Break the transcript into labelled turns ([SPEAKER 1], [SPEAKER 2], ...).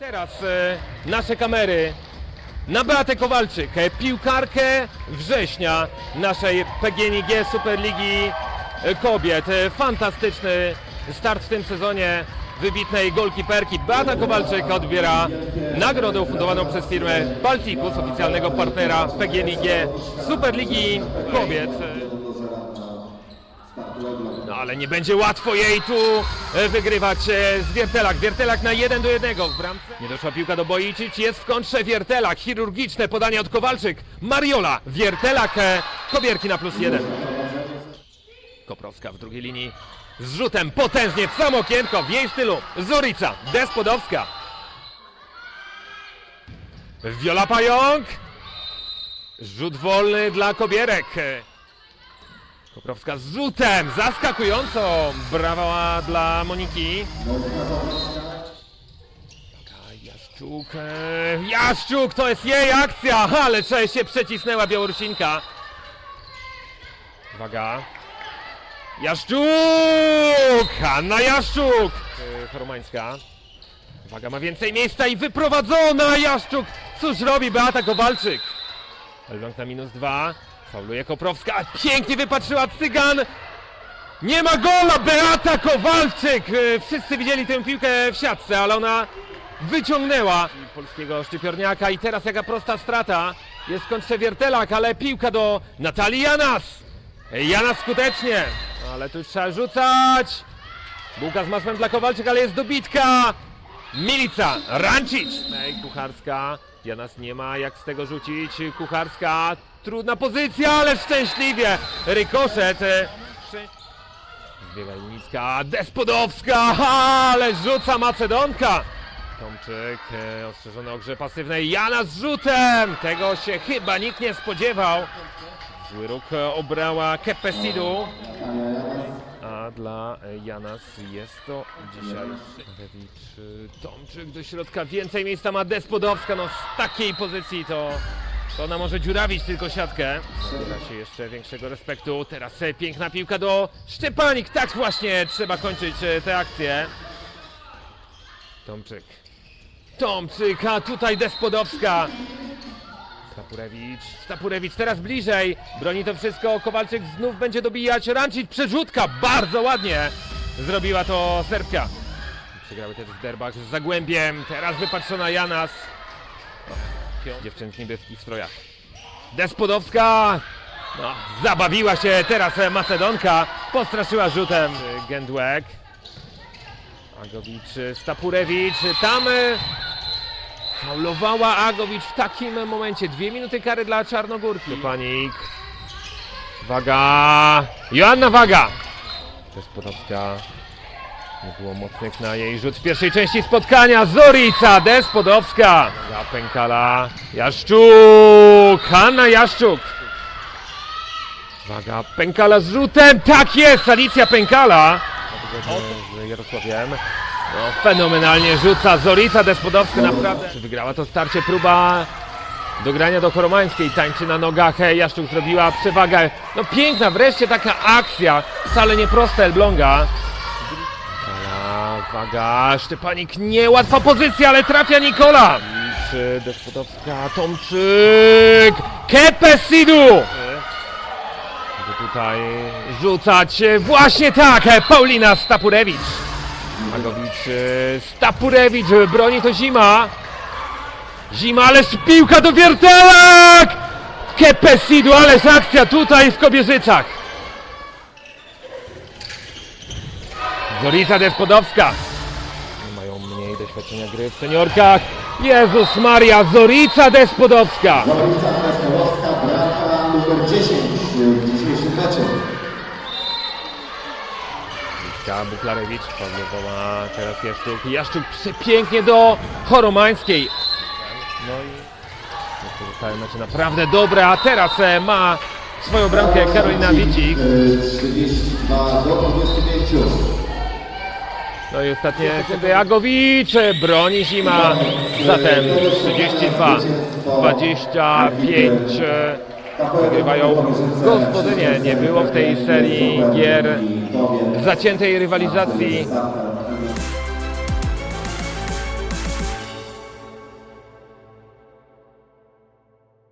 [SPEAKER 1] Teraz e, nasze kamery na Beatę Kowalczyk, e, piłkarkę września naszej PGNiG Superligi e, Kobiet. Fantastyczny start w tym sezonie wybitnej golkiperki. Beata Kowalczyk odbiera nagrodę ufundowaną przez firmę Balticus, oficjalnego partnera PGNiG Superligi Kobiet. Ale nie będzie łatwo jej tu e, wygrywać e, z Wiertelak. Wiertelak na 1 do 1 w bramce. Nie doszła piłka do Bojicic, jest w kontrze Wiertelak. Chirurgiczne podanie od Kowalczyk. Mariola, Wiertelak, e, Kobierki na plus 1. Koprowska w drugiej linii z rzutem potężnie w samo okienko w jej stylu. Zurica, Despodowska. Wiola Pająk. Rzut wolny dla Kobierek. Koprowska z rzutem, zaskakująco. Brawa dla Moniki. Jaszczuk, e, Jaszczuk, to jest jej akcja, ale czej się przecisnęła Białorusinka. Uwaga. Jaszczuk! Hanna Jaszczuk! E, Choromańska. Uwaga, ma więcej miejsca i wyprowadzona Jaszczuk! Cóż robi Beata Kowalczyk? Elbląg na minus dwa. Fauluje Koprowska. Pięknie wypatrzyła Cygan. Nie ma gola! Beata Kowalczyk! E, Wszyscy widzieli tę piłkę w siatce, ale ona wyciągnęła polskiego szczypiorniaka i teraz jaka prosta strata. Jest w kontrze Wiertelak, ale piłka do Natalii Janas. Janas skutecznie, ale tu trzeba rzucać. Bułka z masłem dla Kowalczyk, ale jest dobitka. Milica, Rancic. Kucharska. Janas nie ma jak z tego rzucić. Kucharska, trudna pozycja, ale szczęśliwie. Rykoszet. e, Zbiega Linicka, Despodowska, ale rzuca Macedonka. Tomczyk, e, ostrzeżony o grze pasywnej. Jana z rzutem! Tego się chyba nikt nie spodziewał. Zły e, obrała Kepesidu. Dla e, Janas jest to dzisiaj Rewicz, e, Tomczyk do środka. Więcej miejsca ma Despodowska. No z takiej pozycji to, to ona może dziurawić tylko siatkę. Nabiera się jeszcze większego respektu. Teraz e, piękna piłka do Szczepanik. Tak właśnie trzeba kończyć tę akcję. Tomczyk. Tomczyk, a tutaj Despodowska. Stapurewicz, Stapurewicz teraz bliżej. Broni to wszystko. Kowalczyk znów będzie dobijać. Rancic, przerzutka. Bardzo ładnie zrobiła to Serbka. Przegrały też w derbach z Zagłębiem. Teraz wypatrzona Janas. Pią- Dziewczyn w strojach. Despodowska. No, zabawiła się teraz Macedonka. Postraszyła rzutem Gendłek. Agowicz, Stapurewicz. Tam e, Faulowała Agowicz w takim momencie. Dwie minuty kary dla Czarnogórki. Panik. Waga. Joanna Waga. Despodowska. Nie było mocnych na jej rzut w pierwszej części spotkania. Zorica. Despodowska. Za Pękala. Jaszczuk. Hanna Jaszczuk. Waga. Pękala z rzutem. Tak jest. Alicja Pękala. Z Jarosławiem. No, fenomenalnie rzuca Zorica Despodowska, naprawdę. Wygrała to starcie, próba dogrania do Choromańskiej, tańczy na nogach, Jaszczuk zrobiła przewagę. No piękna, wreszcie taka akcja, wcale nie prosta Elbląga. Waga, Szczepanik, niełatwa pozycja, ale trafia Nikola. Czy Despodowska, Tomczyk, Kepesidu. Żeby tutaj rzucać, właśnie tak, Paulina Stapurewicz. Magowicz, e, Stapurewicz, broni to Zima. Zima, ależ piłka do Wiertelak! Kepesidu, ależ akcja tutaj w Kobierzycach. Zorica Despodowska. Mają mniej doświadczenia gry w seniorkach. Jezus Maria, Zorica Despodowska. Miśka Buklarewicz, Pawłowa, teraz Jaszczuk. Jaszczuk przepięknie do Choromańskiej. No i pozostałe mecze naprawdę dobre, a teraz e, ma swoją bramkę Karolina Wicik.
[SPEAKER 2] E, 32 do 25.
[SPEAKER 1] No i ostatnie sekundy Agowicz, e, broni Zima, zatem 32, 25 e, wygrywają gospodynie. Nie było w tej serii gier zaciętej rywalizacji